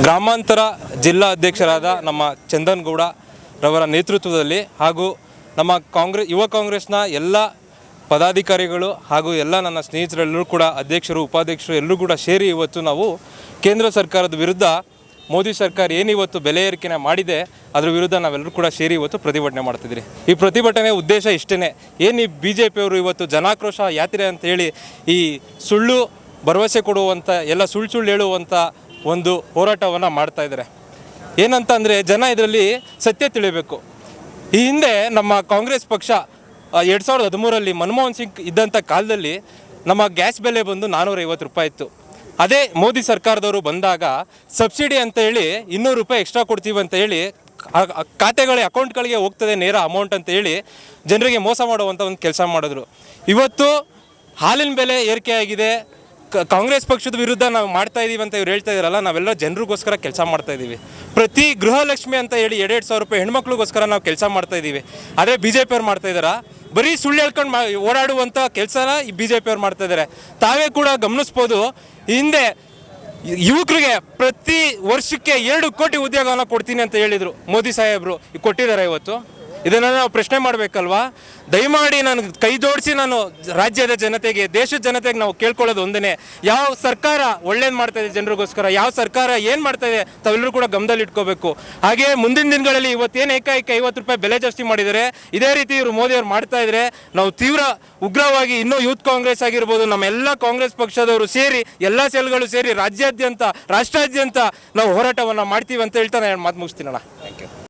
ಗ್ರಾಮಾಂತರ ಜಿಲ್ಲಾ ಅಧ್ಯಕ್ಷರಾದ ನಮ್ಮ ಚಂದನ್ ಗೌಡ ರವರ ನೇತೃತ್ವದಲ್ಲಿ ಹಾಗೂ ನಮ್ಮ ಕಾಂಗ್ರೆಸ್ ಯುವ ಕಾಂಗ್ರೆಸ್ನ ಎಲ್ಲ ಪದಾಧಿಕಾರಿಗಳು ಹಾಗೂ ಎಲ್ಲ ನನ್ನ ಸ್ನೇಹಿತರೆಲ್ಲರೂ ಕೂಡ, ಅಧ್ಯಕ್ಷರು, ಉಪಾಧ್ಯಕ್ಷರು ಎಲ್ಲರೂ ಕೂಡ ಸೇರಿ ಇವತ್ತು ನಾವು ಕೇಂದ್ರ ಸರ್ಕಾರದ ವಿರುದ್ಧ, ಮೋದಿ ಸರ್ಕಾರ ಏನಿವತ್ತು ಬೆಲೆ ಏರಿಕೆನ ಮಾಡಿದೆ, ಅದರ ವಿರುದ್ಧ ನಾವೆಲ್ಲರೂ ಕೂಡ ಸೇರಿ ಇವತ್ತು ಪ್ರತಿಭಟನೆ ಮಾಡ್ತಿದ್ದೀರಿ ಈ ಪ್ರತಿಭಟನೆ ಉದ್ದೇಶ ಇಷ್ಟೇ ಏನು ಈ ಬಿ ಜೆ ಪಿಯವರು ಇವತ್ತು ಜನಾಕ್ರೋಶ ಯಾತ್ರೆ ಅಂತ ಹೇಳಿ ಈ ಸುಳ್ಳು ಭರವಸೆ ಕೊಡುವಂಥ ಎಲ್ಲ ಸುಳ್ಳು ಸುಳ್ಳು ಹೇಳುವಂಥ ಒಂದು ಹೋರಾಟವನ್ನು ಮಾಡ್ತಾ ಇದ್ದಾರೆ. ಏನಂತ ಅಂದರೆ ಜನ ಇದರಲ್ಲಿ ಸತ್ಯ ತಿಳಿಬೇಕು. ಈ ಹಿಂದೆ ನಮ್ಮ ಕಾಂಗ್ರೆಸ್ ಪಕ್ಷ ಎರಡು ಸಾವಿರದ ಹದಿಮೂರಲ್ಲಿ ಮನಮೋಹನ್ ಸಿಂಗ್ ಇದ್ದಂಥ ಕಾಲದಲ್ಲಿ ನಮ್ಮ ಗ್ಯಾಸ್ ಬೆಲೆ ಬಂದು ನಾನ್ನೂರೈವತ್ತು ರೂಪಾಯಿ ಇತ್ತು. ಅದೇ ಮೋದಿ ಸರ್ಕಾರದವರು ಬಂದಾಗ ಸಬ್ಸಿಡಿ ಅಂತ ಹೇಳಿ ಇನ್ನೂರು ರೂಪಾಯಿ ಎಕ್ಸ್ಟ್ರಾ ಕೊಡ್ತೀವಿ ಅಂತ ಹೇಳಿ ಖಾತೆಗಳ ಅಕೌಂಟ್ಗಳಿಗೆ ಹೋಗ್ತದೆ ನೇರ ಅಮೌಂಟ್ ಅಂತ ಹೇಳಿ ಜನರಿಗೆ ಮೋಸ ಮಾಡುವಂಥ ಒಂದು ಕೆಲಸ ಮಾಡಿದ್ರು. ಇವತ್ತು ಹಾಲಿನ ಬೆಲೆ ಏರಿಕೆ ಆಗಿದೆ ಕ- ಕಾಂಗ್ರೆಸ್ ಪಕ್ಷದ ವಿರುದ್ಧ ನಾವು ಮಾಡ್ತಾ ಇದ್ದೀವಿ ಅಂತ ಇವ್ರು ಹೇಳ್ತಾ ಇದಾರಲ್ಲ ನಾವೆಲ್ಲ ಜನರಿಗೋಸ್ಕರ ಕೆಲಸ ಮಾಡ್ತಾ ಇದ್ದೀವಿ ಪ್ರತಿ ಗೃಹಲಕ್ಷ್ಮಿ ಅಂತ ಹೇಳಿ ಎರಡೆರಡು ಸಾವಿರ ರೂಪಾಯಿ ಹೆಣ್ಮಕ್ಳಿಗೋಸ್ಕರ ನಾವು ಕೆಲಸ ಮಾಡ್ತಾ ಇದ್ದೀವಿ ಆದರೆ ಬಿ ಜೆ ಪಿಯವ್ರು ಮಾಡ್ತಾ ಇದ್ದಾರಾ? ಬರೀ ಸುಳ್ಳು ಹೇಳ್ಕೊಂಡು ಮಾ ಓಡಾಡುವಂಥ ಕೆಲಸನ ಈ ಬಿ ಜೆ ಪಿಯವ್ರು ಮಾಡ್ತಾ ಇದ್ದಾರೆ. ತಾವೇ ಕೂಡ ಗಮನಿಸ್ಬೋದು, ಹಿಂದೆ ಯುವಕರಿಗೆ ಪ್ರತಿ ವರ್ಷಕ್ಕೆ ಎರಡು ಕೋಟಿ ಉದ್ಯೋಗವನ್ನು ಕೊಡ್ತೀನಿ ಅಂತ ಹೇಳಿದರು ಮೋದಿ ಸಾಹೇಬರು. ಕೊಟ್ಟಿದ್ದಾರೆ ಇವತ್ತು. ಇದನ್ನು ನಾವು ಪ್ರಶ್ನೆ ಮಾಡಬೇಕಲ್ವಾ? ದಯಮಾಡಿ ನಾನು ಕೈ ಜೋಡಿಸಿ ನಾನು ರಾಜ್ಯದ ಜನತೆಗೆ, ದೇಶದ ಜನತೆಗೆ ನಾವು ಕೇಳ್ಕೊಳ್ಳೋದು ಒಂದನೇ ಯಾವ ಸರ್ಕಾರ ಒಳ್ಳೇದು ಮಾಡ್ತಾ ಇದೆ ಜನರಿಗೋಸ್ಕರ, ಯಾವ ಸರ್ಕಾರ ಏನು ಮಾಡ್ತಾ ಇದೆ ತಾವೆಲ್ಲರೂ ಕೂಡ ಗಮನದಲ್ಲಿ ಇಟ್ಕೋಬೇಕು. ಹಾಗೆ ಮುಂದಿನ ದಿನಗಳಲ್ಲಿ ಇವತ್ತೇನು ಏಕಾಏಕಿ ಐವತ್ತು ರೂಪಾಯಿ ಬೆಲೆ ಜಾಸ್ತಿ ಮಾಡಿದರೆ, ಇದೇ ರೀತಿ ಇವರು ಮೋದಿ ಅವರು ಮಾಡ್ತಾ ಇದ್ರೆ, ನಾವು ತೀವ್ರ ಉಗ್ರವಾಗಿ ಇನ್ನೂ ಯೂತ್ ಕಾಂಗ್ರೆಸ್ ಆಗಿರ್ಬೋದು ನಮ್ಮ ಎಲ್ಲ ಕಾಂಗ್ರೆಸ್ ಪಕ್ಷದವರು ಸೇರಿ, ಎಲ್ಲ ಸೆಲ್ಗಳು ಸೇರಿ ರಾಜ್ಯಾದ್ಯಂತ, ರಾಷ್ಟ್ರಾದ್ಯಂತ ನಾವು ಹೋರಾಟವನ್ನು ಮಾಡ್ತೀವಿ ಅಂತ ಹೇಳ್ತಾ ನಾನು ಮಾತು ಮುಗಿಸ್ತೀನಣ್ಣ